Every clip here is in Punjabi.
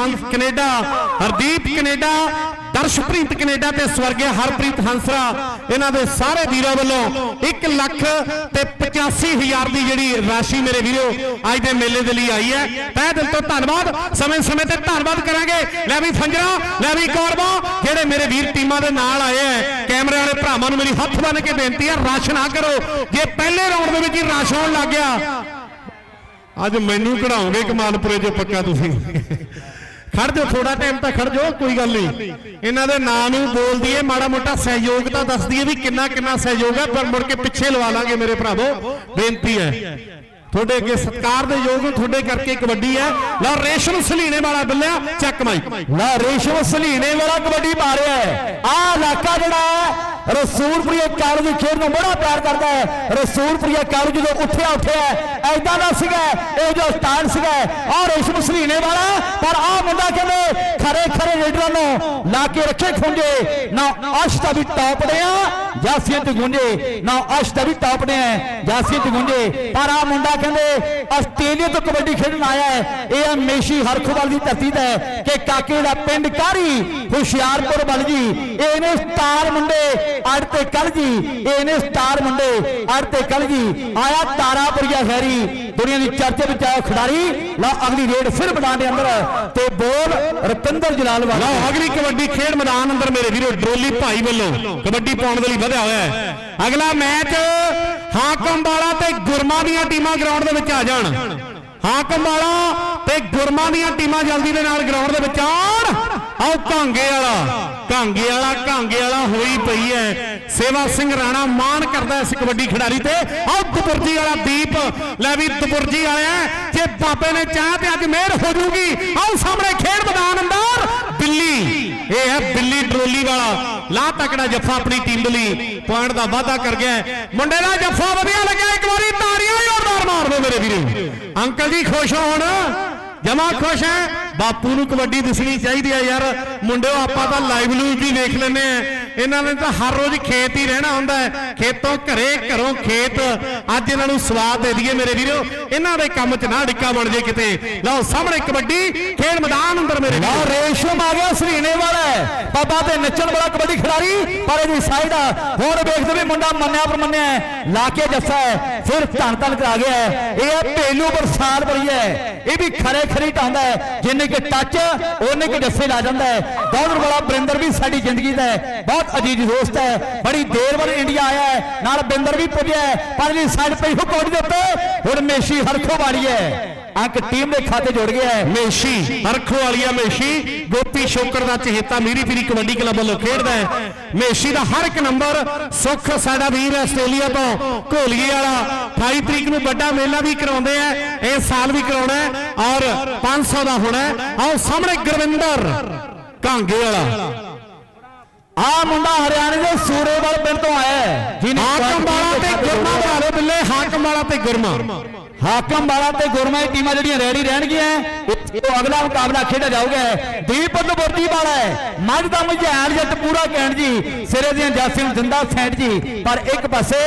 Hans Canada, Hardeep Canada Darshpreet Canada ਤੇ ਸਵਰਗੀ ਹਰਪ੍ਰੀਤ ਹੰਸਰਾ। ਇਹਨਾਂ ਦੇ ਸਾਰੇ ਵੀਰਾਂ ਵੱਲੋਂ 1 ਲੱਖ ਤੇ 85000 ਦੀ ਜਿਹੜੀ ਰਾਸ਼ੀ ਮੇਰੇ ਵੀਰੋ ਅੱਜ ਦੇ ਮੇਲੇ ਦੇ ਲਈ ਆਈ ਹੈ। ਤਹਿ ਦਿਲ ਤੋਂ ਧੰਨਵਾਦ। ਸਮੇਂ ਸਮੇਂ ਤੇ ਧੰਨਵਾਦ ਕਰਾਂਗੇ। ਲੈ ਵੀ ਫੰਜਰਾ ਲੈ ਵੀ ਕੌਰਬਾ ਜਿਹੜੇ ਮੇਰੇ ਵੀਰ ਟੀਮਾਂ ਦੇ ਨਾਲ ਆਏ ਹੈ। ਕੈਮਰੇ ਵਾਲੇ ਭਰਾਵਾਂ ਨੂੰ ਮੇਰੀ ਹੱਥ ਬੰਨ ਕੇ ਬੇਨਤੀ ਹੈ, ਰਸ਼ ਨਾ ਕਰੋ। ਜੇ ਪਹਿਲੇ ਰਾਉਂਡ ਦੇ ਵਿੱਚ ਹੀ ਰਸ਼ ਹੋਣ ਲੱਗ ਗਿਆ। ਅੱਜ ਮੈਨੂੰ ਕਢਾਓਗੇ ਕਮਾਲਪੁਰੇ ਜੋ ਪੱਕਾ ਤੁਸੀਂ? ਖੜ ਜਾਓ ਥੋੜਾ ਟਾਈਮ ਤਾਂ ਖੜ ਜਾਓ, ਕੋਈ ਗੱਲ ਨਹੀਂ। ਇਹਨਾਂ ਦੇ ਨਾਂ ਨੂੰ ਬੋਲ ਦਈਏ, ਮਾੜਾ ਮੋਟਾ ਸਹਿਯੋਗ ਤਾਂ ਦੱਸ ਦਈਏ ਵੀ ਕਿੰਨਾ ਕਿੰਨਾ ਸਹਿਯੋਗ ਹੈ, ਪਰ ਮੁੜ ਕੇ ਪਿੱਛੇ ਲਵਾ ਲਾਂਗੇ ਮੇਰੇ ਭਰਾਵੋ, ਬੇਨਤੀ ਹੈ। ਤੁਹਾਡੇ ਅੱਗੇ ਸਤਿਕਾਰ ਦੇ ਯੋਗ ਨੂੰ ਤੁਹਾਡੇ ਕਰਕੇ ਕਬੱਡੀ ਹੈ। ਲਓ, ਰੇਸ਼ਮ ਸਲੀਣੇ ਵਾਲਾ ਬੱਲਿਆ ਚੱਕ ਮਾਈ। ਨਾ ਰੇਸ਼ਮ ਸਲੀਣੇ ਵਾਲਾ ਕਬੱਡੀ ਪਾ ਰਿਹਾ ਹੈ। ਆ ਇਲਾਕਾ ਜਿਹੜਾ ਹੈ ਰਸੂਲਪੁਰੀਆ ਕਾਲਜ ਦੀ ਖੇਡ ਨੂੰ ਬੜਾ ਪਿਆਰ ਕਰਦਾ ਹੈ। ਰਸੂਲਪੁਰੀਆ ਕਾਲਜ ਜਦੋਂ ਉੱਠਿਆ ਉੱਠਿਆ ਐਦਾਂ ਦਾ ਸੀਗਾ ਇਹ ਜੋ ਸਟਾਰ ਸੀਗਾ ਆ ਰੇਸ਼ਮ ਸਲੀਨੇ ਵਾਲਾ, ਪਰ ਆ ਮੁੰਡਾ ਕਹਿੰਦੇ ਖਰੇ ਖਰੇ ਲੀਡਰਾਂ ਨੂੰ ਲਾ ਕੇ ਰੱਖੇ ਖੁੰਝੇ। ਨਾ, ਅਸ਼ ਦਾ ਵੀ ਟੌਪ ਦੇ ਆ। ਜਾਸੀਅਤ ਗੁੰਝੇ। ਨਾ ਅਸ਼ ਵੀ ਟੌਪ ਆ ਜਾਸੀਅਤ ਗੁੰਝੇ। ਪਰ ਆ ਮੁੰਡਾ ਕਹਿੰਦੇ, ਆਸਟ੍ਰੇਲੀਆ ਤੋਂ ਕਬੱਡੀ ਖੇਡਣ ਆਇਆ ਹੈ ਇਹ ਆ ਮੇਸ਼ੀ ਹਰਖਵਾਲ ਦੀ ਧਰਤੀ ਦਾ ਹੈ ਕਿ ਕਾਕੇ ਦਾ ਪਿੰਡ ਕਾਰੀ, ਹੁਸ਼ਿਆਰਪੁਰ ਵੱਲ ਜੀ। ਇਹ ਨੇ ਸਟਾਰ ਮੁੰਡੇ ਅੜ ਤੇ ਕੱਲ ਜੀ। ਇਹ ਨੇ ਸਟਾਰ ਮੁੰਡੇ ਅੜ ਤੇ ਕੱਲ ਜੀ। ਆਇਆ ਤਾਰਾਪੁਰੀਆ ਖੈਰੀ। ਦੁਨੀਆ ਦੀ ਚਰਚੇ ਵਿੱਚ ਆਇਆ ਖਿਡਾਰੀ। ਲਓ ਅਗਲੀ ਰੇਡ ਫਿਰ ਮੈਦਾਨ ਦੇ ਅੰਦਰ ਤੇ ਬੋਲ ਰਤਿੰਦਰ ਜਲਾਲ ਵਾਲਾ। ਲਓ ਅਗਲੀ ਕਬੱਡੀ ਖੇਡ ਮੈਦਾਨ ਅੰਦਰ ਮੇਰੇ ਵੀਰੋ, ਡੋਲੀ ਭਾਈ ਵੱਲੋਂ ਕਬੱਡੀ ਪਾਉਣ ਦੇ ਲਈ ਵਧਿਆ ਹੋਇਆ ਹੈ। ਅਗਲਾ ਮੈਚ ਹਾਕਮ ਵਾਲਾ ਤੇ ਗੁਰਮਾ ਦੀਆਂ ਟੀਮਾਂ ਗਰਾਊਂਡ ਦੇ ਵਿੱਚ ਆ ਜਾਣ। ਹਾਕਮ ਵਾਲਾ ਤੇ ਗੁਰਮਾ ਦੀਆਂ ਟੀਮਾਂ ਜਲਦੀ ਦੇ ਨਾਲ ਗਰਾਊਂਡ ਦੇ ਵਿੱਚ ਆਉਣ। ਆਓ ਕਾਂਗੇ ਵਾਲਾ ਕਾਂਗੇ ਵਾਲਾ ਕਾਂਗੇ ਵਾਲਾ ਹੋਈ ਪਈ ਹੈ। ਸੇਵਾ ਸਿੰਘ ਰਾਣਾ ਮਾਣ ਕਰਦਾ ਇਸ ਕਬੱਡੀ ਖਿਡਾਰੀ ਤੇ। ਆਓ ਦਬੁਰਜੀ ਵਾਲਾ ਦੀਪ, ਲੈ ਵੀ ਦਬੁਰਜੀ ਵਾਲਿਆ ਜੇ ਬਾਬੇ ਨੇ ਚਾਹ ਤੇ ਅੱਜ ਮਿਹਰ ਹੋ ਜੂਗੀ ਆਓ ਸਾਹਮਣੇ ਖੇਡ ਮੈਦਾਨ ਅੰਦਰ, ਬਿੱਲੀ। ਇਹ ਹੈ ਬਿੱਲੀ ਟਰੋਲੀ ਵਾਲਾ। ਲਾ ਤਕੜਾ ਜੱਫਾ ਆਪਣੀ ਟੀਮ ਦੇ ਲਈ। ਪੁਆਇੰਟ ਦਾ ਵਾਅਦਾ ਕਰ ਗਿਆ ਮੁੰਡੇ ਦਾ ਜੱਫਾ ਵਧੀਆ ਲੱਗਿਆ। ਇੱਕ ਵਾਰੀ ਤਾੜੀਆਂ ਜ਼ੋਰਦਾਰ ਮਾਰ ਦਿਓ ਮੇਰੇ ਵੀਰੇ। ਅੰਕਲ ਜੀ ਖੁਸ਼ ਹੋਣ? ਜਮਾ ਖੁਸ਼ ਹੈ? ਬਾਪੂ ਨੂੰ ਕਬੱਡੀ ਦਿਸਣੀ ਚਾਹੀਦੀ ਹੈ ਯਾਰ। ਮੁੰਡਿਓ, ਆਪਾਂ ਤਾਂ ਲਾਈਵ ਨੂੰ ਵੀ ਵੇਖ ਲੈਨੇ ਆ ਇਹਨਾਂ ਨੇ ਤਾਂ ਹਰ ਰੋਜ਼ ਖੇਤ ਹੀ ਰਹਿਣਾ ਹੁੰਦਾ ਹੈ। ਖੇਤੋਂ ਘਰੇ, ਘਰੋਂ ਖੇਤ। ਅੱਜ ਇਹਨਾਂ ਨੂੰ ਸਵਾਦ ਦੇ ਦਈਏ ਮੇਰੇ ਵੀਰੋ। ਇਹਨਾਂ ਦੇ ਕੰਮ 'ਚ ਨਾ ਡਿੱਕਾ ਬਣ ਜੇ ਕਿਤੇ। ਲਓ, ਸਾਹਮਣੇ ਕਬੱਡੀ, ਖੇਡ ਮੈਦਾਨ ਅੰਦਰ ਮੇਰੇ ਲਓ, ਰੇਸ਼ਮ ਆ ਗਿਆ, ਸਰੀਨੇ ਵਾਲਾ ਬਾਬਾ ਤੇ ਨੱਚਣ ਵਾਲਾ ਕਬੱਡੀ ਖਿਡਾਰੀ, ਪਰ ਇਹਦੀ ਸਾਈਡ ਆ। ਹੁਣ ਵੇਖਦੇ ਵੀ ਮੁੰਡਾ ਮੰਨਿਆ ਪਰ ਮੰਨਿਆ ਲਾ ਕੇ ਜੱਫਾ ਹੈ, ਫਿਰ ਧੰਨ ਧੰਨ ਕਰਾ ਗਿਆ ਹੈ। ਇਹ ਹੈ ਪੇਲੂ ਬਰਸਾਤ ਬੜੀ ਹੈ। ਇਹ ਵੀ ਖਰੇ ਖਰੀ ਟਾਉਂਦਾ ਹੈ। ਜਿੰਨੇ ਕਿ ਟੱਚ ਉਹਨੇ ਕਿ ਜੱਫੇ ਲਾ ਜਾਂਦਾ ਹੈ। ਬਹੁਤ ਬੜਾ ਬਰਿੰਦਰ ਵੀ ਸਾਡੀ ਜ਼ਿੰਦਗੀ ਦਾ ਹੈ। ਬਹੁਤ ਅਜੀਜ਼ ਦੋਸਤ ਹੈ, ਬੜੀ ਦੇਰ ਬਾਅਦ ਇੰਡੀਆ ਆਇਆ ਹੈ, ਨਾਲ ਬਿੰਦਰ ਵੀ ਪੁੱਜਿਆ ਹੈ, ਪਰ ਇਹਦੀ ਸਾਈਡ ਪਈ ਹੋ ਕੋਡੀ ਦੇ ਉੱਤੇ, ਹੁਣ ਮੇਸ਼ੀ ਹਰਖੋ ਵਾਲੀ ਹੈ ਅੰਕ ਟੀਮ ਦੇ ਖਾਤੇ ਜੁੜ ਗਿਆ ਹੈ। ਮੇਸ਼ੀ ਹਰਖੋ ਵਾਲੀਆ ਮੇਸ਼ੀ। ਗੋਪੀ ਸ਼ੋਕਰ ਦਾ ਚਹੇਤਾ ਮੀਰੀ ਪੀਰੀ ਕਬੱਡੀ ਕਲੱਬ ਵੱਲੋਂ ਖੇਡਦਾ ਹੈ। ਮੇਸ਼ੀ ਦਾ ਹਰ ਇੱਕ ਨੰਬਰ ਸੁੱਖ ਸਾਡਾ ਵੀਰ ਹੈ ਆਸਟ੍ਰੇਲੀਆ ਤੋਂ। ਘੋਲੀਏ ਵਾਲਾ 28 ਤਰੀਕ ਨੂੰ ਵੱਡਾ ਮੇਲਾ ਵੀ ਕਰਾਉਂਦੇ ਆ, ਇਹ ਸਾਲ ਵੀ ਕਰਾਉਣਾ ਹੈ ਔਰ 500 ਦਾ ਹੋਣਾ ਆਓ ਸਾਹਮਣੇ ਗੁਰਵਿੰਦਰ ਕਾਂਗੇ ਵਾਲਾ। ਆ ਮੁੰਡਾ ਹਰਿਆਣੇ ਦੇ ਸੂਰੇਵਾਲ ਪਿੰਡ ਤੋਂ ਆਇਆ ਹੈ। ਜਿਹਨੇ ਹਾਕਮ ਵਾਲਾ ਤੇ ਗੁਰਮਾ ਬਣਾ ਲਓ ਬਿੱਲੇ ਹਾਕਮ ਵਾਲਾ ਤੇ ਗੁਰਮਾ। ਹਾਕਮ ਵਾਲਾ ਤੇ ਗੁਰਮਾ ਦੀ ਟੀਮਾਂ ਜਿਹੜੀਆਂ ਰੈਡੀ ਰਹਿਣਗੀਆਂ। ਉਹ ਅਗਲਾ ਮੁਕਾਬਲਾ ਖੇਡਿਆ ਜਾਊਗਾ। ਦੀਪ ਦਬੁਰਦੀ ਵਾਲਾ ਹੈ। ਮੱਝ ਦਾ ਮਝੈਲ ਜੱਟ ਪੂਰਾ ਕਹਿਣ ਜੀ। ਸਿਰੇ ਦੀਆਂ ਜਾਸੀਆਂ ਨੂੰ ਜਿੰਦਾ ਸੈਂਟ ਜੀ। ਪਰ ਇੱਕ ਪਾਸੇ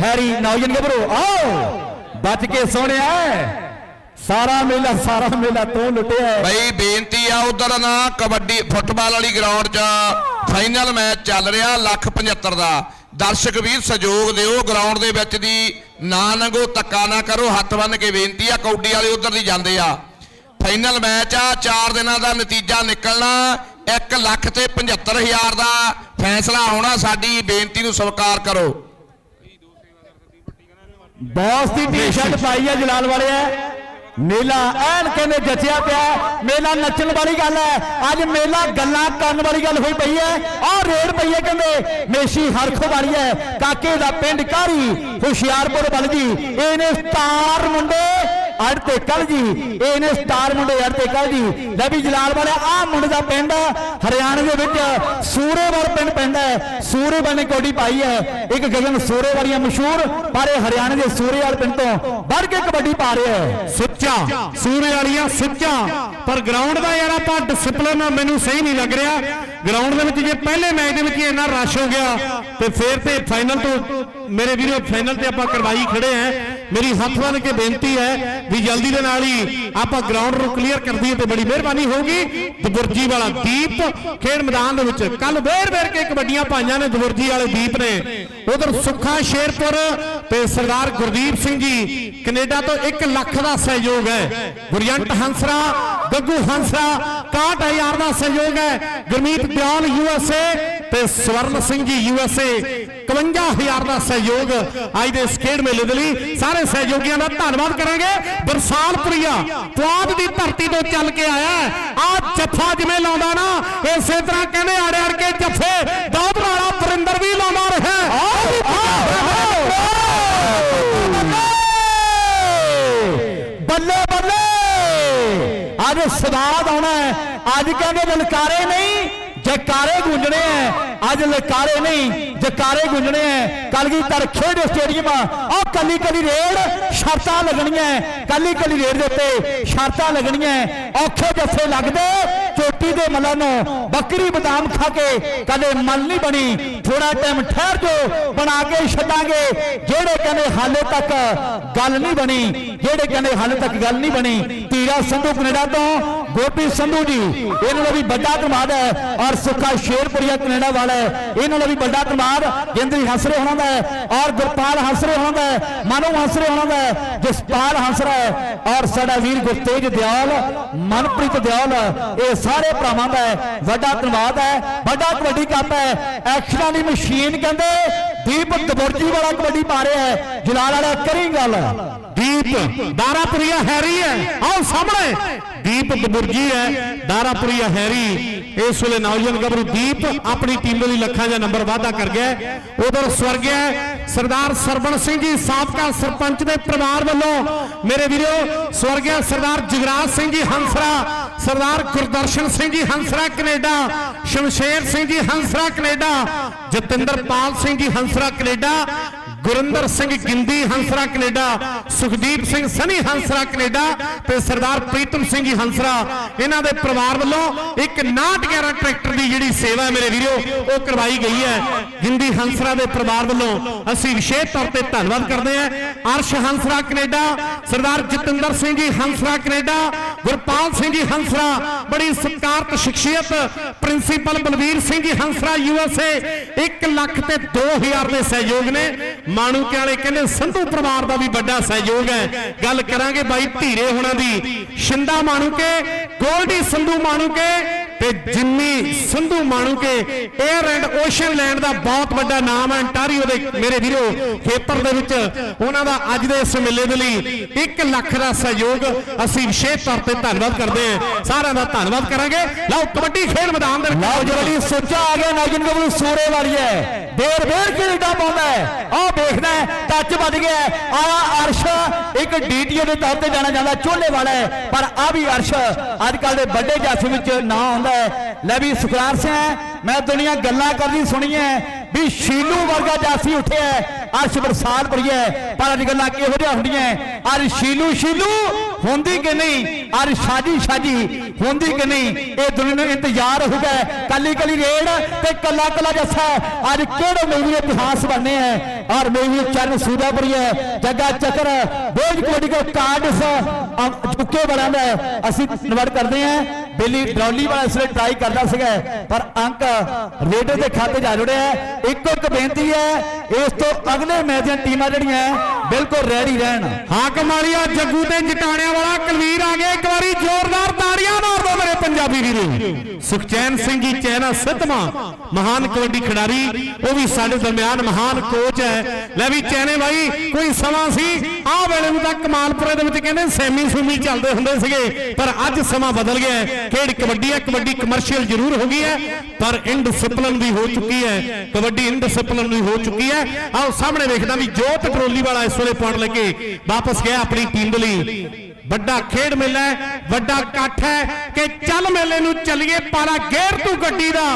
ਹੈਰੀ ਨੌਜਨ ਗੱਭਰੂ ਆਓ! ਬਚ ਕੇ ਸੋਹਣਿਆ ਸਾਰਾ ਮੇਲਾ ਸਾਰਾ ਮੇਲਾ ਤੂੰ ਲੁੱਟਿਆ। ਬਈ ਬੇਨਤੀ ਆ ਉਧਰ ਨਾ ਕਬੱਡੀ ਫੁੱਟਬਾਲ ਵਾਲੀ ਗਰਾਊਂਡ 'ਚ ਫਾਈਨਲ ਮੈਚ ਚੱਲ ਰਿਹਾ ਲੱਖ 75 ਦਾ। ਦਰਸ਼ਕ ਵੀਰ ਸਹਿਯੋਗ ਦਿਓ। ਗਰਾਊਂਡ ਦੇ ਵਿੱਚ ਦੀ ਨਾ ਲੰਘੋ ਧੱਕਾ ਨਾ ਕਰੋ। ਹੱਥ ਬੰਨ ਕੇ ਬੇਨਤੀ ਆ ਕੌਡੀ ਵਾਲੇ ਉਧਰ ਦੀ ਜਾਂਦੇ ਆ। ਫਾਈਨਲ ਮੈਚ ਆ 4 ਦਿਨਾਂ ਦਾ ਨਤੀਜਾ ਨਿਕਲਣਾ 1 ਲੱਖ ਤੇ 75000 ਦਾ ਫੈਸਲਾ ਹੋਣਾ। ਸਾਡੀ ਬੇਨਤੀ ਨੂੰ ਸਵੀਕਾਰ ਕਰੋ। ਬੌਸ ਦੀ ਟੀ-ਸ਼ਰਟ ਪਾਈ ਹੈ ਜਲਾਲ ਵਾਲਿਆ ਮੇਲਾ ਐਨ ਕਹਿੰਦੇ ਜੱਜਿਆ ਪਿਆ ਮੇਲਾ ਨੱਚਣ ਵਾਲੀ ਗੱਲ ਹੈ। ਅੱਜ ਮੇਲਾ ਗੱਲਾਂ ਕਰਨ ਵਾਲੀ ਗੱਲ ਹੋਈ ਪਈ ਹੈ। ਆਹ ਰੇੜ ਪਈ ਹੈ ਕਹਿੰਦੇ। ਮੇਸ਼ੀ ਹਰਖੋ ਵਾਲੀ ਹੈ। ਕਾਕੇ ਦਾ ਪਿੰਡ ਕਾਰੀ ਹੁਸ਼ਿਆਰਪੁਰ ਵੱਲ ਜੀ। ਇਹਨੇ ਸਟਾਰ ਮੁੰਡੇ ਅੜ ਤੇ ਕੱਲ ਜੀ ਇਹਨੇ ਸਟਾਰ ਮੁੰਡੇ ਅੜ ਤੇ ਕੱਲ ਜੀ। ਲੈ ਵੀ ਜਲਾਲ ਵਾਲਿਆ, ਆਹ ਮੁੰਡੇ ਦਾ ਪਿੰਡ ਹਰਿਆਣੇ ਦੇ ਵਿੱਚ ਸੂਰੇਵਾਲ ਪਿੰਡ ਪੈਂਦਾ ਹੈ। ਸੂਰੇਵਾਲ ਨੇ ਕੋਡੀ ਪਾਈ ਹੈ। ਇੱਕ ਗਗਨ ਸੂਰੇਵਾਲੀਆ ਮਸ਼ਹੂਰ, ਪਰ ਇਹ ਹਰਿਆਣੇ ਦੇ ਸੂਰੇਵਾਲ ਪਿੰਡ ਤੋਂ ਵੱਧ ਕੇ ਕਬੱਡੀ ਪਾ ਰਿਹਾ ਹੈ। ਸੁੱਚਾ ਸੂਰੇ ਵਾਲੀਆਂ ਸੁੱਚਾ। ਪਰ ਗਰਾਊਂਡ ਦਾ ਯਾਰ ਆਪਾਂ ਡਿਸਪਲਿਨ ਮੈਨੂੰ ਸਹੀ ਨਹੀਂ ਲੱਗ ਰਿਹਾ। ਗਰਾਊਂਡ ਦੇ ਵਿੱਚ ਜੇ ਪਹਿਲੇ ਮੈਚ ਦੇ ਵਿੱਚ ਇੰਨਾ ਰਸ਼ ਹੋ ਗਿਆ, ਤੇ ਫੇਰ ਤੇ ਫਾਈਨਲ ਤੋਂ ਮੇਰੇ ਵੀਰੋ ਫਾਈਨਲ ਤੇ ਆਪਾਂ ਕਰਵਾਈ ਖੜੇ ਆ ਮੇਰੀ ਹੱਥ ਬੰਨ ਕੇ ਬੇਨਤੀ ਹੈ ਵੀ ਜਲਦੀ ਦੇ ਨਾਲ ਹੀ ਆਪਾਂ ਗਰਾਊਂਡ ਨੂੰ ਕਲੀਅਰ ਕਰ ਦਈਏ ਤੇ ਬੜੀ ਮਿਹਰਬਾਨੀ ਹੋਊਗੀ। ਦਬੁਰਜੀ ਵਾਲਾ ਦੀਪ ਖੇਡ ਮੈਦਾਨ ਦੇ ਵਿੱਚ ਕੱਲ ਵੇਰ ਵੇਰ ਕੇ ਕਬੱਡੀਆਂ ਪਾਈਆਂ ਨੇ ਦਬੁਰਜੀ ਵਾਲੇ ਦੀਪ ਨੇ। ਉਧਰ ਸੁੱਖਾ ਸ਼ੇਰਪੁਰ ਤੇ ਸਰਦਾਰ ਗੁਰਦੀਪ ਸਿੰਘ ਜੀ, ਕੈਨੇਡਾ ਤੋਂ 1 ਲੱਖ ਦਾ ਸਹਿਯੋਗ ਹੈ। ਗੁਰਜੰਟ ਹੰਸਰਾ, ਗੱਗੂ ਹੰਸਰਾ 61000 ਦਾ ਸਹਿਯੋਗ ਹੈ। ਗੁਰਮੀਤ ਦਿਆਲ ਯੂਐਸਏ ਤੇ ਸਵਰਨ ਸਿੰਘ ਜੀ ਯੂਐਸਏ 51000 ਦਾ ਸਹਿਯੋਗ ਅੱਜ ਦੇ ਇਸ ਖੇਡ ਮੇਲੇ ਦੇ ਲਈ। ਸਾਰੇ ਸਹਿਯੋਗੀਆਂ ਦਾ ਧੰਨਵਾਦ ਕਰਾਂਗੇ। ਬਰਸਾਲਪੁਰੀਆ ਪੁਆਧ ਦੀ ਧਰਤੀ ਤੋਂ ਚੱਲ ਕੇ ਆਇਆ ਆ ਜੱਫਾ ਜਿਵੇਂ ਲਾਉਂਦਾ ਨਾ ਇਸੇ ਤਰ੍ਹਾਂ ਕਹਿੰਦੇ ਆੜੇ ਅੜ ਕੇ ਜੱਫੇ ਦਾਦ ਵਾਲਾ ਵਰਿੰਦਰ ਵੀ ਲਾਉਂਦਾ ਰਿਹਾ ਬੱਲੇ ਬੱਲੇ। ਅੱਜ ਸਵਾਦ ਆਉਣਾ ਹੈ। ਅੱਜ ਕਹਿੰਦੇ ਲਲਕਾਰੇ ਨਹੀਂ ਜਕਾਰੇ ਗੂੰਜਣੇ ਐ। ਅੱਜ ਲਕਾਰੇ ਨਹੀਂ, ਜਕਾਰੇ ਗੂੰਜਣੇ ਐ। ਕਲਗੀਧਰ ਖੇਡ ਸਟੇਡੀਅਮ ਆ। ਕੱਲੀ ਕੱਲੀ ਰੇਡ ਸ਼ਰਤਾਂ ਲੱਗਣੀਆਂ ਕੱਲੀ ਕੱਲੀ ਰੇਡ ਦੇ ਉੱਤੇ ਸ਼ਰਤਾਂ ਲੱਗਣੀਆਂ ਔਖੇ ਜੱਫੇ ਲੱਗਦੇ ਚੋਟੀ ਦੇ ਮਲਾਂ ਨੂੰ। ਬੱਕਰੀ ਬਦਾਮ ਖਾ ਕੇ ਕਦੇ ਮਨ ਨਹੀਂ ਬਣੀ ਥੋੜਾ ਟਾਈਮ ਠਹਿਰ ਜੋ ਬਣਾ ਕੇ ਛੱਡਾਂਗੇ। ਜਿਹੜੇ ਕਹਿੰਦੇ ਹਾਲੇ ਤੱਕ ਗੱਲ ਨਹੀਂ ਬਣੀ, ਜਿਹੜੇ ਕਹਿੰਦੇ ਹਾਲੇ ਤੱਕ ਗੱਲ ਨਹੀਂ ਬਣੀ, ਤੀਰਾ ਸੰਧੂ ਕੈਨੇਡਾ ਤੋਂ, ਗੋਪੀ ਸੰਧੂ ਜੀ, ਇਹਨਾਂ ਦਾ ਵੀ ਵੱਡਾ ਧੰਨਵਾਦ ਹੈ, ਔਰ ਸੁੱਖਾ ਸ਼ੇਰਪੁਰੀਆ ਕੈਨੇਡਾ ਵਾਲਾ ਹੈ, ਇਹਨਾਂ ਦਾ ਵੀ ਵੱਡਾ ਧੰਨਵਾਦ, ਜਿੰਦਰੀ ਹੰਸਰੇ ਹੋਣਾ ਦਾ ਹੈ, ਔਰ ਗੁਰਪਾਲ ਹੰਸਰੇ ਹੋਣਾ ਦਾ ਹੈ, ਮਨੂ ਹੰਸਰੇ ਹੋਣਾ ਦਾ ਹੈ, ਜਸਪਾਲ ਹੰਸਰਾ ਹੈ, ਔਰ ਸਾਡਾ ਵੀਰ ਗੁਰਤੇਜ ਦਿਆਲ ਮਨਪ੍ਰੀਤ ਦਿਆਲ ਇਹ ਸਾਰੇ ਭਰਾਵਾਂ ਦਾ ਵੱਡਾ ਵੱਡਾ ਧੰਨਵਾਦ ਹੈ, ਵੱਡਾ ਕਬੱਡੀ ਕੱਪ ਹੈ। ਐਕਸ਼ਨਾਂ ਦੀ ਮਸ਼ੀਨ ਕਹਿੰਦੇ, ਦੀਪ ਦਬੁਰਜੀ ਵਾਲਾ ਕਬੱਡੀ ਪਾ ਰਿਹਾ ਹੈ। ਜਲਾਲ ਵਾਲਾ ਕਰੀ ਗੱਲ। ਦੀਪ, ਦਾਰਾਪੁਰੀਆ ਹੈਰੀ ਹੈ। ਆਓ ਸਾਹਮਣੇ। ਦੀਪ ਦਬੁਰਜੀ ਹੈ, ਦਾਰਾਪੁਰੀਆ ਹੈਰੀ। ਇਸ ਵੇਲੇ ਨੌਜਵਾਨ ਗੱਭਰੂ ਦੀਪ ਆਪਣੀ ਟੀਮ ਦੇ ਲਈ ਲੱਖਾਂ ਦਾ ਨੰਬਰ ਵਾਧਾ ਕਰ ਗਿਆ ਉਧਰ ਸਵਰਗਿਆ ਸਰਦਾਰ ਸਰਵਣ ਸਿੰਘ ਜੀ, ਸਾਬਕਾ ਸਰਪੰਚ ਦੇ ਪਰਿਵਾਰ ਵੱਲੋਂ। ਮੇਰੇ ਵੀਰੋ ਸਵਰਗਿਆ ਸਰਦਾਰ ਜਗਰਾਜ ਸਿੰਘ ਜੀ ਹੰਸਰਾ। ਸਰਦਾਰ Gurdarshan Singh ji Hansra Canada, Shamsher Singh ji ਹੰਸਰਾ Canada, Jatinderpal Singh ji Hansra Canada Gurinder Singh Gindi Hansra Canada, Sukhdeep Singh Sunny Hansra Canada ਤੇ ਸਰਦਾਰ ਪ੍ਰੀਤਮ ਸਿੰਘ ਜੀ ਹੰਸਰਾ। ਇਹਨਾਂ ਦੇ ਪਰਿਵਾਰ ਵੱਲੋਂ ਇੱਕ 911 ਟਰੈਕਟਰ ਦੀ ਜਿਹੜੀ ਸੇਵਾ ਮੇਰੇ ਵੀਰੋ, ਉਹ ਕਰਵਾਈ ਗਈ ਹੈ। ਗਿੰਦੀ ਹੰਸਰਾ ਦੇ ਪਰਿਵਾਰ ਵੱਲੋਂ ਅਸੀਂ ਵਿਸ਼ੇਸ਼ ਤੌਰ ਤੇ ਧੰਨਵਾਦ ਕਰਦੇ ਹਾਂ। ਅਰਸ਼ ਹੰਸਰਾ ਕੈਨੇਡਾ, ਸਰਦਾਰ ਜਤਿੰਦਰ ਸਿੰਘ ਜੀ ਹੰਸਰਾ ਕੈਨੇਡਾ, ਗੁਰਪਾਲ ਸਿੰਘ ਜੀ ਹੰਸਰਾ, ਬੜੀ ਸਤਿਕਾਰਤ ਸ਼ਖਸੀਅਤ ਪ੍ਰਿੰਸੀਪਲ ਬਲਵੀਰ ਸਿੰਘ ਜੀ ਹੰਸਰਾ ਯੂਐਸਏ 1 ਲੱਖ ਤੇ 2000 ਦੇ ਸਹਿਯੋਗ ਨੇ। ਮਾਣੂਕੇ ਵਾਲੇ ਕਹਿੰਦੇ ਸੰਧੂ ਪਰਿਵਾਰ ਦਾ ਵੀ ਵੱਡਾ ਸਹਿਯੋਗ ਹੈ। ਗੱਲ ਕਰਾਂਗੇ ਬਾਈ ਧੀਰੇ ਹੋਣਾ ਦੀ। ਸ਼ਿੰਦਾ ਮਾਣੂਕੇ ਗੋਲਡੀ ਸੰਧੂ ਮਾਣੂਕੇ ਤੇ Jimmy Sandhu Manuke air and ocean land ਦਾ ਬਹੁਤ ਵੱਡਾ ਨਾਮ ਹੈ। ਅੰਟਾਰੀਓ ਦੇ ਮੇਰੇ ਵੀਰੋ ਖੇਤਰ ਦੇ ਵਿੱਚ ਉਹਨਾਂ ਦਾ ਅੱਜ ਦੇ ਇਸ ਮੇਲੇ ਦੇ ਲਈ 1 ਲੱਖ ਦਾ ਸਹਿਯੋਗ ਅਸੀਂ ਵਿਸ਼ੇਸ਼ ਤੌਰ ਤੇ ਧੰਨਵਾਦ ਕਰਦੇ ਹਾਂ। ਸਾਰਿਆਂ ਦਾ ਧੰਨਵਾਦ ਕਰਾਂਗੇ। ਲਓ ਕਬੱਡੀ ਖੇਡ ਮੈਦਾਨ ਦੇ ਵਿੱਚ ਲਓ ਜਲਦੀ ਸੁੱਚਾ ਆ ਗਿਆ ਨਾਗਿਨ ਕਬੂਲ ਸੂਰੇ ਵਾਲੀ ਹੈ। ਦੇਰ ਵੇਰ ਕਿਹੜਾ ਪਾਉਂਦਾ ਹੈ? ਆਹ ਵੇਖਦਾ ਟੱਚ ਵੱਜ ਗਿਆ ਆਇਆ ਅਰਸ਼, ਇੱਕ ਡੀਟੀਓ ਦੇ ਤੌਰ ਤੇ ਜਾਣਾ ਜਾਂਦਾ, ਚੋਲੇ ਵਾਲਾ ਹੈ। ਪਰ ਆ ਵੀ ਅਰਸ਼ ਅੱਜ ਕੱਲ ਦੇ ਵੱਡੇ ਜਾਫੇ ਵਿੱਚ ਨਾ ਆਉਂਦਾ ਹੈ। ਲੈ ਵੀ ਸੁਖਰਾਰ ਸਿੰਘ, ਮੈਂ ਦੁਨੀਆ ਗੱਲਾਂ ਕਰਦੀ ਸੁਣੀ ਹੈ। ਵੀ ਸ਼ੀਲੂ ਵਰਗਾ ਜਾਫੀ ਉੱਠਿਆ ਅਰਸ਼ ਬਰਸਾਤ ਪੜੀ ਹੈ ਪਰ ਅੱਜ ਗੱਲਾਂ ਕਿਹੋ ਜਿਹਾ ਹੁੰਦੀਆਂ ਅੱਜ ਸ਼ੀਲੂ ਸ਼ੀਲੂ ਹੁੰਦੀ ਕਿ ਨਹੀਂ? ਅੱਜ ਸਾਜੀ ਸਾਜੀ, ਹੁੰਦੀ ਕਿ ਨਹੀਂ? ਇਹ ਦੁਨੀਆ ਨੂੰ ਇੰਤਜ਼ਾਰ ਹੋਊਗਾ ਕੱਲੀ ਕੱਲੀ ਰੇੜ ਤੇ ਕੱਲਾ ਕੱਲਾ ਜੱਸਾ ਅੱਜ ਕਿਹੜੇ ਮੇਰੀ ਇਤਿਹਾਸ ਬਣਨੇ ਹੈ ਔਰ ਮੇਰੀ ਚਰਨ ਸੂਦਾਪੁਰੀ ਹੈ ਜੱਗਾ ਚੱਕਰ ਬੋਝ ਕੋਡੀ ਕੋ ਕਾਰਡਸ ਚੁੱਕੇ ਬਣਾਉਂਦਾ ਹੈ ਅਸੀਂ ਧੰਨਵਾਦ ਕਰਦੇ ਹਾਂ ਬੇਲੀ ਡਰੌਲੀ ਵਾਲਾ ਇਸ ਵੇਲੇ ਟਰਾਈ ਕਰਦਾ ਸੀਗਾ ਪਰ ਅੰਕ ਰੇਡਰ ਦੇ ਖਾਤੇ ਜਾ ਜੁੜਿਆ। ਇੱਕੋ ਇੱਕ ਬੇਨਤੀ ਹੈ ਇਸ ਤੋਂ ਅਗਲੇ ਮੈਚ ਦੀਆਂ ਟੀਮਾਂ ਜਿਹੜੀਆਂ ਹੈ, ਬਿਲਕੁਲ ਰੈਡੀ ਰਹਿਣ। ਹਾਕਮ ਵਾਲੀਆ ਜੱਗੂ ਤੇ ਜਟਾਣਿਆਂ ਵਾਲਾ ਕਲਵੀਰ ਆ ਗਿਆ ਇੱਕ ਵਾਰੀ ਜ਼ੋਰਦਾਰ ਤਾੜੀਆਂ ਮਾਰ ਦਿਓ ਮੇਰੇ ਪੰਜਾਬੀ ਵੀਰੋ। ਸੁਖਚੈਨ ਸਿੰਘ ਜੀ ਚੈਨਾ ਸਿੱਧਵਾਂ। ਮਹਾਨ ਕਬੱਡੀ ਖਿਡਾਰੀ ਉਹ ਵੀ ਸਾਡੇ ਦਰਮਿਆਨ ਮਹਾਨ ਕੋਚ ਹੈ ਲੈ ਵੀ ਚੈਨੇ ਬਾਈ ਕੋਈ ਸਮਾਂ ਸੀ? ਆਹ ਵੇਲੇ ਨੂੰ ਤਾਂ ਕਮਾਲਪੁਰੇ ਦੇ ਵਿੱਚ ਕਹਿੰਦੇ ਸੈਮੀ ਸੂਮੀ ਚੱਲਦੇ ਹੁੰਦੇ ਸੀਗੇ। ਪਰ ਅੱਜ ਸਮਾਂ ਬਦਲ ਗਿਆ ਹੈ ਖੇਡ ਕਬੱਡੀ ਹੈ ਕਬੱਡੀ ਕਮਰਸ਼ੀਅਲ ਜ਼ਰੂਰ ਹੋ ਗਈ ਹੈ ਪਰ ਇਨਡਿਸਪਲਿਨ ਵੀ ਹੋ ਚੁੱਕੀ ਹੈ ਕਬੱਡੀ ਇਨਡਿਸਪਲਿਨ ਵੀ ਹੋ ਚੁੱਕੀ ਹੈ ਆਓ ਸਾਹਮਣੇ ਵੇਖਦਾ ਵੀ ਜੋਤ ਟਰੋਲੀ ਵਾਲਾ ਇਸ ਵੇਲੇ ਪੁਆਇੰਟ ਲੈ ਕੇ ਵਾਪਸ ਗਿਆ ਆਪਣੀ ਟੀਮ ਦੇ ਲਈ। ਵੱਡਾ ਖੇਡ ਮੇਲਾ ਹੈ, ਵੱਡਾ ਇਕੱਠ ਹੈ ਕਿ ਚੱਲ ਮੇਲੇ ਨੂੰ ਚੱਲੀਏ ਪਾਲਾ ਗੇਰ ਤੂੰ ਗੱਡੀ ਦਾ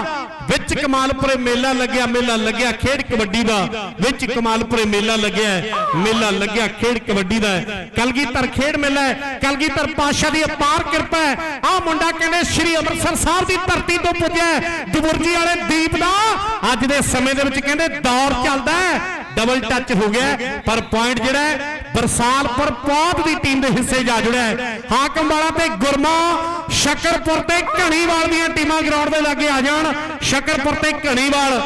ਵਿੱਚ ਕਮਾਲਪੁਰੇ ਮੇਲਾ ਲੱਗਿਆ ਮੇਲਾ ਲੱਗਿਆ ਖੇਡ ਕਬੱਡੀ ਦਾ ਵਿੱਚ ਕਮਾਲਪੁਰੇ ਮੇਲਾ ਲੱਗਿਆ ਮੇਲਾ ਲੱਗਿਆ ਖੇਡ ਕਬੱਡੀ ਦਾ ਹੈ। ਕਲਗੀਧਰ ਖੇਡ ਮੇਲਾ ਹੈ, ਕਲਗੀਧਰ ਪਾਸ਼ਾ ਦੀ ਅਪਾਰ ਕਿਰਪਾ ਹੈ ਆਹ ਮੁੰਡਾ ਕਹਿੰਦੇ ਸ੍ਰੀ ਅੰਮ੍ਰਿਤਸਰ ਸਾਹਿਬ ਦੀ ਧਰਤੀ ਤੋਂ ਪੁੱਜਿਆ ਹੈ। ਵਾਲੇ ਦੀਪ ਦਾ ਅੱਜ ਦੇ ਸਮੇਂ ਦੇ ਵਿੱਚ ਕਹਿੰਦੇ ਦੌਰ ਚੱਲਦਾ ਹੈ ਡਬਲ ਟੱਚ ਹੋ ਗਿਆ ਪਰ ਪੁਆਇੰਟ ਜਿਹੜਾ ਬਰਸਾਲਪੁਰ ਪੌਦ ਦੀ ਟੀਮ ਦੇ ਹਿੱਸੇ ਜਾ ਜੁੜਿਆ ਹਾਕਮ ਵਾਲਾ ਤੇ ਗੁਰਮਾ, ਸ਼ਕਰਪੁਰ ਤੇ ਘਣੀਵਾਲ ਦੀਆਂ ਟੀਮਾਂ ਗਰਾਊਂਡ ਦੇ ਲਾਗੇ ਆ ਜਾਣ। ਸ਼ਕਰਪੁਰ ਤੇ ਘਣੀਵਾਲ।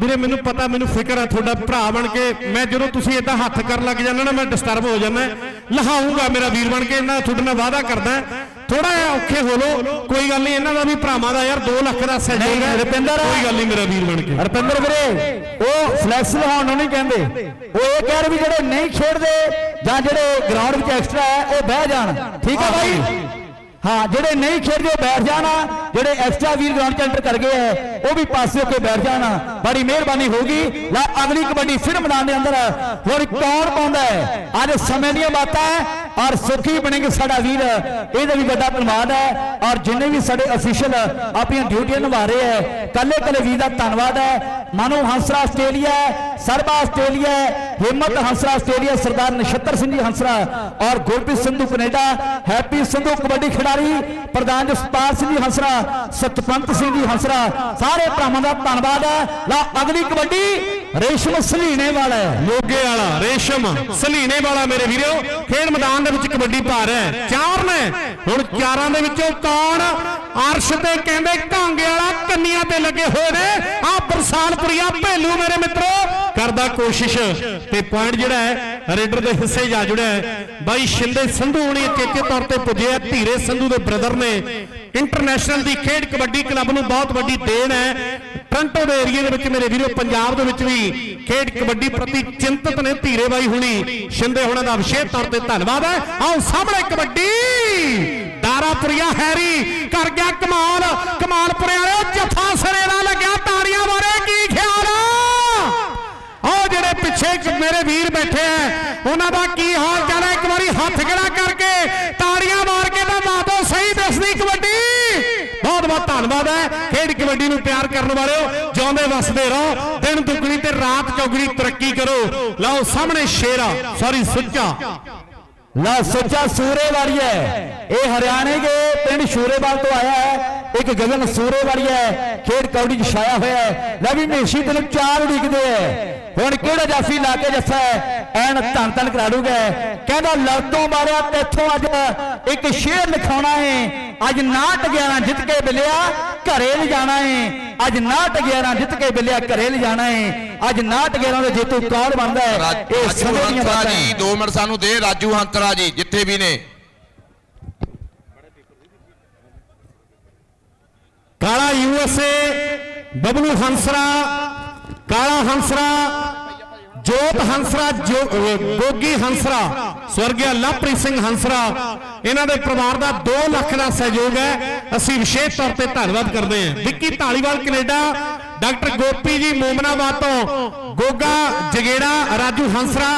ਵੀਰੇ, ਮੈਨੂੰ ਪਤਾ, ਮੈਨੂੰ ਫਿਕਰ ਹੈ ਤੁਹਾਡਾ ਭਰਾ ਬਣ ਕੇ। ਮੈਂ ਜਦੋਂ ਤੁਸੀਂ ਇਦਾਂ ਹੱਥ ਕਰਨ ਲੱਗ ਜਾਂਦੇ ਨਾ, ਮੈਂ ਡਿਸਟਰਬ ਹੋ ਜਾਂਦਾ। ਲਹਾਉਂਗਾ ਮੇਰਾ ਵੀਰ ਬਣ ਕੇ ਇਹਨਾਂ ਤੁਹਾਡੇ ਨਾਲ ਵਾਅਦਾ ਕਰਦਾ। ਥੋੜਾ ਜਿਹਾ ਔਖੇ ਹੋ ਲੋ ਕੋਈ ਗੱਲ ਨਹੀਂ ਇਹਨਾਂ ਦਾ ਵੀ ਭਰਾਵਾਂ ਦਾ ਯਾਰ 2 ਲੱਖ ਦਾ ਸਹਿਯੋਗ ਹੈ ਰੁਪਿੰਦਰ। ਕੋਈ ਗੱਲ ਨਹੀਂ ਮੇਰਾ ਵੀਰ ਬਣ ਕੇ। ਰਪਿੰਦਰ ਵੀਰੇ ਉਹ ਫਲੈਕਸ ਲਹਾਉਣ ਨੂੰ ਨਹੀਂ ਕਹਿੰਦੇ। ਉਹ ਇਹ ਕਹਿ ਰਹੇ ਵੀ ਜਿਹੜੇ ਨਹੀਂ ਖੇਡਦੇ ਜਾਂ ਜਿਹੜੇ ਗਰਾਊਂਡ ਵਿੱਚ ਐਕਸਟਰਾ ਹੈ ਉਹ ਬਹਿ ਜਾਣ। ਠੀਕ ਹੈ ਬਾਈ? ਹਾਂ ਜਿਹੜੇ ਨਹੀਂ ਖੇਡਦੇ ਉਹ ਬੈਠ ਜਾਣਾ ਜਿਹੜੇ ਐਕਸਟਰਾ ਵੀਰ ਗਰਾਊਂਡ 'ਚ ਐਂਟਰ ਕਰ ਗਏ ਹੈ ਉਹ ਵੀ ਪਾਸੇ ਹੋ ਕੇ ਬੈਠ ਜਾਣਾ ਬੜੀ ਮਿਹਰਬਾਨੀ ਹੋਗੀ ਲੈ ਅਗਲੀ ਕਬੱਡੀ ਫਿਰ ਮੈਦਾਨ ਦੇ ਅੰਦਰ ਹੁਣ ਕੌਣ ਪਾਉਂਦਾ ਹੈ? ਅੱਜ ਸਮੇਂ ਦੀਆਂ ਬਾਤਾਂ ਹੈ। ਔਰ ਸੁਖੀ ਬਣੇਗੇ ਸਾਡਾ ਵੀਰ, ਇਹਦਾ ਵੀ ਵੱਡਾ ਧੰਨਵਾਦ ਹੈ। ਔਰ ਜਿੰਨੇ ਵੀ ਸਾਡੇ ਅਫੀਸ਼ੀਅਲ ਆਪਣੀਆਂ ਡਿਊਟੀਆਂ ਨਿਭਾ ਰਹੇ ਹੈ, ਕੱਲੇ ਕੱਲੇ ਵੀਰ ਦਾ ਧੰਨਵਾਦ ਹੈ। Manu Hansra Australia, Sarba Australia, Himmat Hansra Australia, Sardar Nachhatar Singh ji Hansra, ਔਰ ਗੁਰਪ੍ਰੀਤ ਸੰਧੂ ਕੈਨੇਡਾ, ਹੈਪੀ ਸੰਧੂ ਕਬੱਡੀ ਖਿਡਾਰੀ, ਪ੍ਰਧਾਨ ਜਸਪਾਲ ਸਿੰਘ ਜੀ ਹੰਸਰਾ, ਸਤਪੰਤ ਸਿੰਘ ਜੀ ਹੰਸਰਾ, ਸਾਰੇ ਭਰਾਵਾਂ ਦਾ ਧੰਨਵਾਦ ਹੈ। ਲਾ ਅਗਲੀ ਕਬੱਡੀ। ਰੇਸ਼ਮ ਸਲੀਣੇ ਵਾਲਾ ਮੋਗੇ ਵਾਲਾ, ਰੇਸ਼ਮ ਸਲੀਨੇ ਵਾਲਾ ਮੇਰੇ ਵੀਰੋ। ਖੇਡ ਮੈਦਾਨ ਦੇ ਵਿੱਚ ਕਬੱਡੀ ਪਾ ਰਿਹਾ ਚਾਰ ਨੇ। ਹੁਣ ਚਾਰਾਂ ਦੇ ਵਿੱਚੋਂ ਕੌਣ ਅਰਸ਼ ਤੇ ਕਹਿੰਦੇ ਕਾਂਗੇ ਵਾਲਾ ਕੰਨੀਆਂ ਤੇ ਲੱਗੇ ਹੋਏ ਨੇ। ਆ ਬਰਸਾਲਪੁਰੀਆ ਭੇਲੂ ਮੇਰੇ ਮਿੱਤਰੋ। ਕਰਦਾ ਕੋਸ਼ਿਸ਼ ਤੇ ਪੁਆਇੰਟ ਜਿਹੜਾ ਹੈ, ਰੇਡਰ ਦੇ ਹਿੱਸੇ ਜਾ ਜੁੜਿਆ ਹੈ। ਬਾਈ ਸ਼ਿੰਦੇ ਸੰਧੂ ਹੁਣੀ ਚੇਚੇ ਤੌਰ ਤੇ ਪੁੱਜੇ ਆ। ਧੀਰੇ ਸੰਧੂ ਦੇ ਬ੍ਰਦਰ ਨੇ। ਇੰਟਰਨੈਸ਼ਨਲ ਦੀ ਖੇਡ ਕਬੱਡੀ ਕਲੱਬ ਨੂੰ ਬਹੁਤ ਵੱਡੀ ਦੇਣ ਹੈ। ਟ੍ਰਾਂਟੋ ਦੇ ਏਰੀਏ ਦੇ ਵਿੱਚ ਮੇਰੇ ਵੀਰੋ, ਪੰਜਾਬ ਦੇ ਵਿੱਚ ਵੀ ਖੇਡ ਕਬੱਡੀ ਪ੍ਰਤੀ ਚਿੰਤਤ ਨੇ ਧੀਰੇ ਬਾਈ ਹੁਣੀ। ਸ਼ਿੰਦੇ ਹੁਣਾਂ ਦਾ ਵਿਸ਼ੇਸ਼ ਤੌਰ ਤੇ ਧੰਨਵਾਦ ਹੈ। ਆਓ ਸਾਹਮਣੇ ਕਬੱਡੀ। ਦਾਰਾਪੁਰੀਆ ਹੈਰੀ, ਕਰ ਗਿਆ ਕਮਾਲ ਕਮਾਲਪੁਰੇ ਵਾਲਿਓ ਜੱਫਾ ਸਿਰੇ ਦਾ ਲੱਗਿਆ ਤਾੜੀਆਂ ਮਾਰੇ ਕੀ ਖਿਆਲ ਆ ਉਹ ਜਿਹੜੇ ਪਿੱਛੇ ਇੱਕ ਮੇਰੇ ਵੀਰ ਬੈਠੇ ਆ ਉਹਨਾਂ ਦਾ ਕੀ ਹਾਲ ਚਾਲ ਹੈ ਇੱਕ ਵਾਰੀ ਹੱਥ ਖੜਾ ਕਰਕੇ ਤਾੜੀਆਂ ਮਾਰ ਕੇ ਤਾਂ ਮਾਦੋ ਸਹੀ ਦੱਸਦੀ ਕਬੱਡੀ ਬਹੁਤ ਬਹੁਤ ਧੰਨਵਾਦ ਹੈ ਖੇਡ ਕਬੱਡੀ ਨੂੰ ਪਿਆਰ ਕਰਨ ਵਾਲਿਓ ਵਸਦੇ ਰਹੋ। ਦਿਨ ਦੁੱਗਣੀ ਤੇ ਰਾਤ ਚੌਗਣੀ ਤਰੱਕੀ ਕਰੋ। ਲਓ ਸਾਹਮਣੇ ਸ਼ੇਰਾ। ਸੌਰੀ ਸੁੱਚਾ। ਲਾ ਸੱਚਾ ਸੂਰੇ ਵਾਲੀ ਹੈ। ਇਹ ਹਰਿਆਣੇ ਦੇ ਪਿੰਡ ਸ਼ੂਰੇਵਾਲ ਤੋਂ ਆਇਆ ਹੈ। ਇੱਕ ਗਗਨ ਸੂਰੇ ਵਾਲੀ ਹੈ। ਖੇਡ ਕੌੜੀ ਚ ਛਾਇਆ ਹੋਇਆ ਹੈ। ਲੈ ਵੀ ਮੇਸ਼ੀ ਤੈਨੂੰ ਚਾਰ ਉਡੀਕਦੇ ਹੈ। ਹੁਣ ਕਿਹੜਾ ਜਾਫੀ ਲਾ ਕੇ ਜੱਸਾ ਐਨ ਧੰਨ ਧੰਨ ਕਰਾ ਦੂਗਾ ਕਹਿੰਦਾ ਲੜਤੋਂ ਮਾਰਿਆ ਤੇਥੋਂ ਅੱਜ ਇੱਕ ਸ਼ੇਰ ਲਿਖਾਉਣਾ ਹੈ। ਅੱਜ ਨਾਟ 11 ਜਿੱਤ ਕੇ ਬਿਲਿਆ ਘਰੇ ਲਿਜਾਣਾ ਹੈ। ਅੱਜ ਨਾਟ 11 ਜਿੱਤ ਕੇ ਬਿਲਿਆ ਘਰੇ ਲਿਜਾਣਾ ਹੈ। ਅੱਜ ਨਾਟ 11 ਦੇ ਜੇਤੂ ਕੌਣ ਬਣਦਾ ਹੈ? ਇਹ ਸਮੇਂ ਦੀਆਂ ਬਾਤਾਂ ਜੀ ਹੈ। 2 ਮਿੰਟ ਸਾਨੂੰ ਦੇ ਰਾਜੂ ਹੰਤਰਾ ਜੀ ਜਿੱਥੇ ਵੀ ਨੇ। ਕਾਲਾ ਯੂਐਸਏ ਬਬਲੂ ਹੰਸਰਾ ਕਾਲਾ ਹੰਸਰਾ, ਜੋਤ ਹੰਸਰਾ ਗੋਗੀ ਹੰਸਰਾ, ਸਵਰਗਿਆ ਲਵਪ੍ਰੀਤ ਸਿੰਘ ਹੰਸਰਾ, ਇਹਨਾਂ ਦੇ ਪਰਿਵਾਰ ਦਾ 2 ਲੱਖ ਦਾ ਸਹਿਯੋਗ ਹੈ। ਅਸੀਂ ਵਿਸ਼ੇਸ਼ ਤੌਰ ਤੇ ਧੰਨਵਾਦ ਕਰਦੇ ਹਾਂ। ਵਿੱਕੀ ਢਾਲੀਵਾਲ ਕੈਨੇਡਾ, ਡਾਕਟਰ ਗੋਪੀ ਜੀ ਮੋਮਨਾਬਾਦ ਤੋਂ ਗੋਗਾ ਜਗੇੜਾ, ਰਾਜੂ ਹੰਸਰਾ,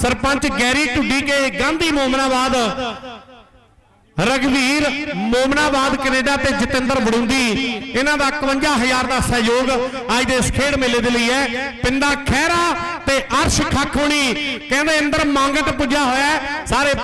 ਸਰਪੰਚ ਗੈਰੀ ਢੁੱਡੀ ਕੇ, ਗਾਂਧੀ ਮੋਮਨਾਬਾਦ ਰਗਵੀਰ ਮੋਮਨਾਬਾਦ, ਕੈਨੇਡਾ ਤੇ ਜਤਿੰਦਰ ਬੜੁੰਦੀ। ਇਹਨਾਂ ਦਾ 51000 ਦਾ ਸਹਿਯੋਗ ਅੱਜ ਦੇ ਇਸ ਖੇਡ ਮੇਲੇ ਦੇ ਲਈ ਹੈ। ਪਿੰਡਾ ਖਹਿਰਾ ਤੇ ਅਰਸ਼ ਖਾਖੋਣੀ। ਕਹਿੰਦੇ ਅੰਦਰ ਮੰਗਟ ਪੁੱਜਾ ਹੋਇਆ ਸਾਰੇ